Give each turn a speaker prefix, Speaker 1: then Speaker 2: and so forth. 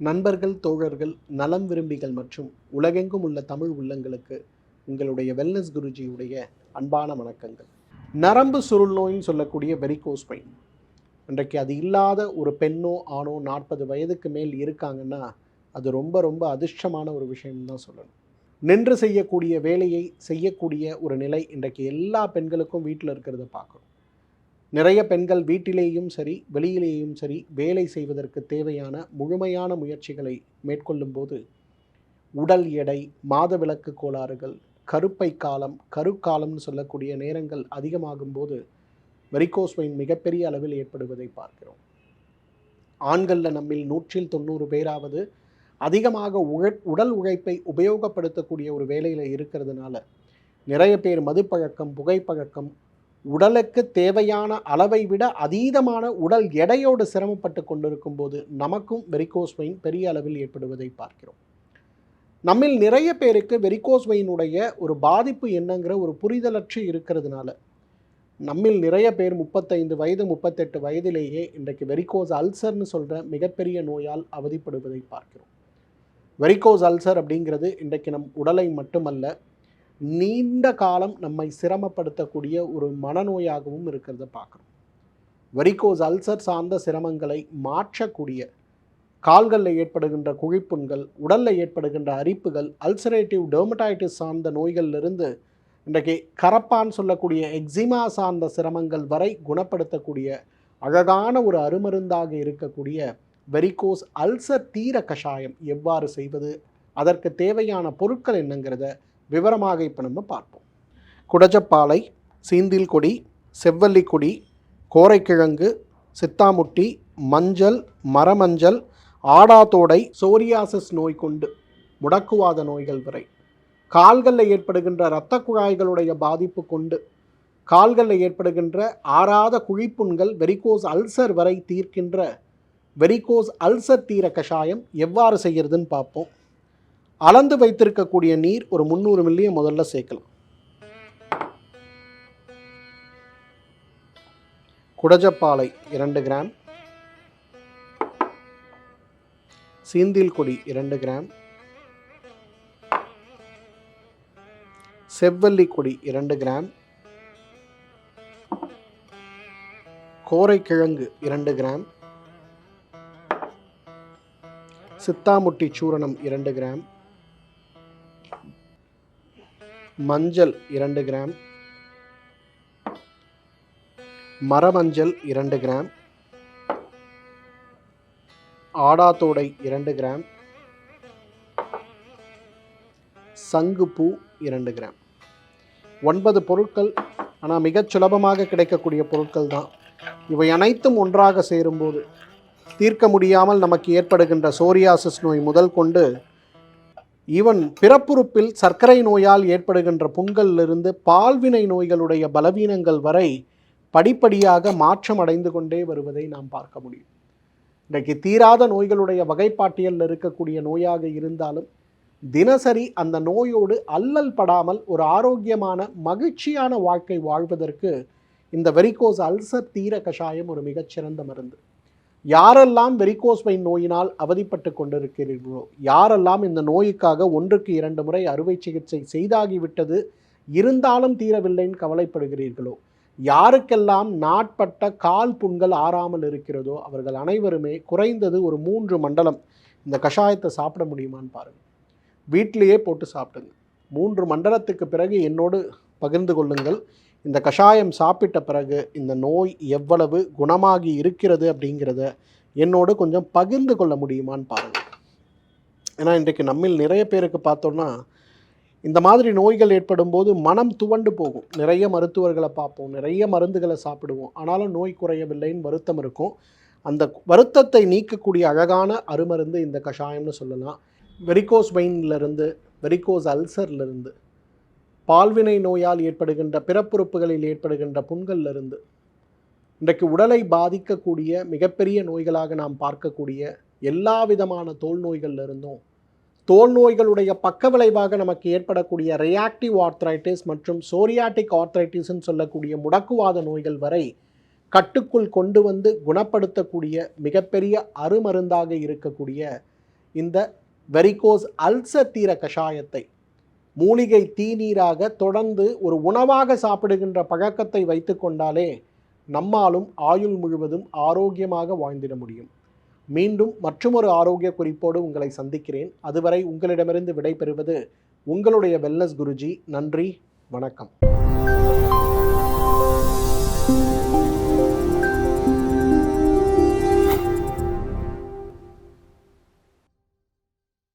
Speaker 1: நண்பர்கள் தோழர்கள் நலம் விரும்பிகள் மற்றும் உலகெங்கும் உள்ள தமிழ் உள்ளங்களுக்கு உங்களுடைய வெல்னஸ் குருஜியுடைய அன்பான வணக்கங்கள். நரம்பு சுருள் நோயின்னு சொல்லக்கூடிய வெரிகோஸ் பெயின் இன்றைக்கு அது இல்லாத ஒரு பெண்ணோ ஆணோ நாற்பது வயதுக்கு மேல் இருக்காங்கன்னா அது ரொம்ப ரொம்ப அதிர்ஷ்டமான ஒரு விஷயம்தான் சொல்லணும். நின்று செய்யக்கூடிய வேலையை செய்யக்கூடிய ஒரு நிலை இன்றைக்கு எல்லா பெண்களுக்கும் வீட்டில் இருக்கிறத பார்க்குறோம் நிறைய பெண்கள் வீட்டிலேயும் சரி வெளியிலேயும் சரி வேலை செய்வதற்கு தேவையான முழுமையான முயற்சிகளை மேற்கொள்ளும்போது உடல் எடை மாதவிலக்கு கோளாறுகள் கருப்பை காலம் கருக்காலம்னு சொல்லக்கூடிய நேரங்கள் அதிகமாகும் போது வெரிகோஸ் மிகப்பெரிய அளவில் ஏற்படுவதை பார்க்கிறோம். ஆண்களில் நம்மில் நூற்றில் தொண்ணூறு பேராவது அதிகமாக உழ உடல் உழைப்பை உபயோகப்படுத்தக்கூடிய ஒரு வேலையில் இருக்கிறதுனால நிறைய பேர் மதுப்பழக்கம் புகைப்பழக்கம் உடலுக்கு தேவையான அளவை விட அதீதமான உடல் எடையோடு சிரமப்பட்டு கொண்டிருக்கும் போது நமக்கும் வெரிகோஸ் வெயின் பெரிய அளவில் ஏற்படுவதை பார்க்கிறோம். நம்மில் நிறைய பேருக்கு வெரிகோஸ் வெயினுடைய ஒரு பாதிப்பு என்னங்கிற ஒரு புரிதலற்று இருக்கிறதுனால நம்மில் நிறைய பேர் முப்பத்தைந்து வயது முப்பத்தெட்டு வயதிலேயே இன்றைக்கு வெரிகோஸ் அல்சர்னு சொல்கிற மிகப்பெரிய நோயால் அவதிப்படுவதை பார்க்கிறோம். வெரிகோஸ் அல்சர் அப்படிங்கிறது இன்றைக்கு நம் உடலை மட்டுமல்ல நீண்ட காலம் நம்மை சிரமப்படுத்தக்கூடிய ஒரு மனநோயாகவும் இருக்கிறத பார்க்குறோம். வெரிகோஸ் அல்சர் சார்ந்த சிரமங்களை மாற்றக்கூடிய கால்களில் ஏற்படுகின்ற குழிப்புண்கள் உடலில் ஏற்படுகின்ற அரிப்புகள் அல்சரேட்டிவ் டெர்மடைட்டிஸ் சார்ந்த நோய்களிலிருந்து இன்றைக்கு கரப்பான் சொல்லக்கூடிய எக்ஸிமா சார்ந்த சிரமங்கள் வரை குணப்படுத்தக்கூடிய அழகான ஒரு அருமருந்தாக இருக்கக்கூடிய வெரிகோஸ் அல்சர் தீர கஷாயம் எவ்வாறு செய்வது அதற்கு தேவையான பொருட்கள் என்னங்கிறத விவரமாக இப்போ நம்ம பார்ப்போம். குடஜப்பாலை சீந்தில்கொடி செவ்வல்லி கோரைக்கிழங்கு சித்தாமுட்டி மஞ்சள் மரமஞ்சள் ஆடாத்தோடை சோரியாசிஸ் நோய் கொண்டு முடக்குவாத நோய்கள் வரை. கால்களில் ஏற்படுகின்ற இரத்த குழாய்களுடைய பாதிப்பு கொண்டு கால்களில் ஏற்படுகின்ற ஆறாத குழிப்புண்கள் வெரிகோஸ் அல்சர் வரை தீர்க்கின்ற வெரிகோஸ் அல்சர் தீர கஷாயம் எவ்வாறு செய்கிறதுன்னு பார்ப்போம். அளந்து வைத்திருக்கக்கூடிய நீர் ஒரு முந்நூறு மில்லியை முதல்ல சேர்க்கலாம். குடஜப்பாலை இரண்டு கிராம் சீந்தில் கொடி இரண்டு கிராம் செவ்வல்லி கொடி இரண்டு கிராம் கோரைக்கிழங்கு இரண்டு கிராம் சித்தாமுட்டி சூரணம் இரண்டு கிராம் மஞ்சள் இரண்டு கிராம். மரமஞ்சள் இரண்டு கிராம். ஆடாத்தோடை இரண்டு கிராம். சங்குப்பூ இரண்டு கிராம். ஒன்பது பொருட்கள் ஆனால் மிகச் சுலபமாக கிடைக்கக்கூடிய பொருட்கள் தான். இவை அனைத்தும் ஒன்றாக சேரும்போது தீர்க்க முடியாமல் நமக்கு ஏற்படுகின்ற சோரியாசிஸ் நோய் முதல் கொண்டு ஈவன் பிறப்புறுப்பில் சர்க்கரை நோயால் ஏற்படுகின்ற புண்களிலிருந்து பால்வினை நோய்களுடைய பலவீனங்கள் வரை படிப்படியாக மாற்றம் அடைந்து கொண்டே வருவதை நாம் பார்க்க முடியும். இன்றைக்கு தீராத நோய்களுடைய வகைப்பாட்டியலில் இருக்கக்கூடிய நோயாக இருந்தாலும் தினசரி அந்த நோயோடு அல்லல் படாமல் ஒரு ஆரோக்கியமான மகிழ்ச்சியான வாழ்க்கை வாழ்வதற்கு இந்த வெரிகோஸ் அல்சர் தீர கஷாயம் ஒரு மிகச்சிறந்த மருந்து. யாரெல்லாம் வெரிகோஸ் நோயினால் அவதிப்பட்டு கொண்டிருக்கிறீர்களோ யாரெல்லாம் இந்த நோய்க்காக ஒன்றுக்கு இரண்டு முறை அறுவை சிகிச்சை செய்தாகிவிட்டது இருந்தாலும் தீரவில்லைன்னு கவலைப்படுகிறீர்களோ யாருக்கெல்லாம் நாட்பட்ட கால் புண்கள் ஆறாமல் இருக்கிறதோ அவர்கள் அனைவருமே குறைந்தது ஒரு மூன்று மண்டலம் இந்த கஷாயத்தை சாப்பிட முடியுமான்னு பாருங்கள் வீட்டிலேயே போட்டு சாப்பிடுங்க. மூன்று மண்டலத்துக்கு பிறகு என்னோடு பகிர்ந்து கொள்ளுங்கள். இந்த கஷாயம் சாப்பிட்ட பிறகு இந்த நோய் எவ்வளவு குணமாகி இருக்கிறது அப்படிங்கிறத என்னோடு கொஞ்சம் பகிர்ந்து கொள்ள முடியுமான்னு பாருங்கள் ஏன்னா இன்றைக்கு நம்மில் நிறைய பேருக்கு பார்த்தோன்னா இந்த மாதிரி நோய்கள் ஏற்படும் போது மனம் துவண்டு போகும். நிறைய மருத்துவர்களை பார்ப்போம் நிறைய மருந்துகளை சாப்பிடுவோம். ஆனாலும் நோய் குறையவில்லைன்னு வருத்தம் இருக்கும். அந்த வருத்தத்தை நீக்கக்கூடிய அழகான அருமருந்து இந்த கஷாயம்னு சொல்லலாம். வெரிகோஸ் வெயின்லேருந்து வெரிகோஸ் அல்சர்லேருந்து பால்வினை நோயால் ஏற்படுகின்ற பிறப்புறுப்புகளில் ஏற்படுகின்ற புண்கள்லிருந்து இன்றைக்கு உடலை பாதிக்கக்கூடிய மிகப்பெரிய நோய்களாக நாம் பார்க்கக்கூடிய எல்லா விதமான தோல் நோய்கள்ல இருந்தும் தோல் நோய்களுடைய பக்க விளைவாக நமக்கு ஏற்படக்கூடிய ரியாக்டிவ் ஆர்த்ரைட்டிஸ் மற்றும் சோரியாட்டிக் ஆர்த்ரைட்டிஸ்ன்னு சொல்லக்கூடிய முடக்குவாத நோய்கள் வரை கட்டுக்குள் கொண்டு வந்து குணப்படுத்தக்கூடிய மிகப்பெரிய அருமருந்தாக இருக்கக்கூடிய இந்த வெரிகோஸ் அல்சர் தீர கஷாயத்தை மூலிகை தீநீராக தொடர்ந்து ஒரு உணவாக சாப்பிடுகின்ற பழக்கத்தை வைத்து கொண்டாலே நம்மாலும் ஆயுள் முழுவதும் ஆரோக்கியமாக வாழ்ந்திட முடியும். மீண்டும் மற்றொரு ஆரோக்கிய குறிப்போடு உங்களை சந்திக்கிறேன். அதுவரை உங்களிடமிருந்து விடைபெறுவது உங்களுடைய வெல்லஸ் குருஜி. நன்றி வணக்கம்.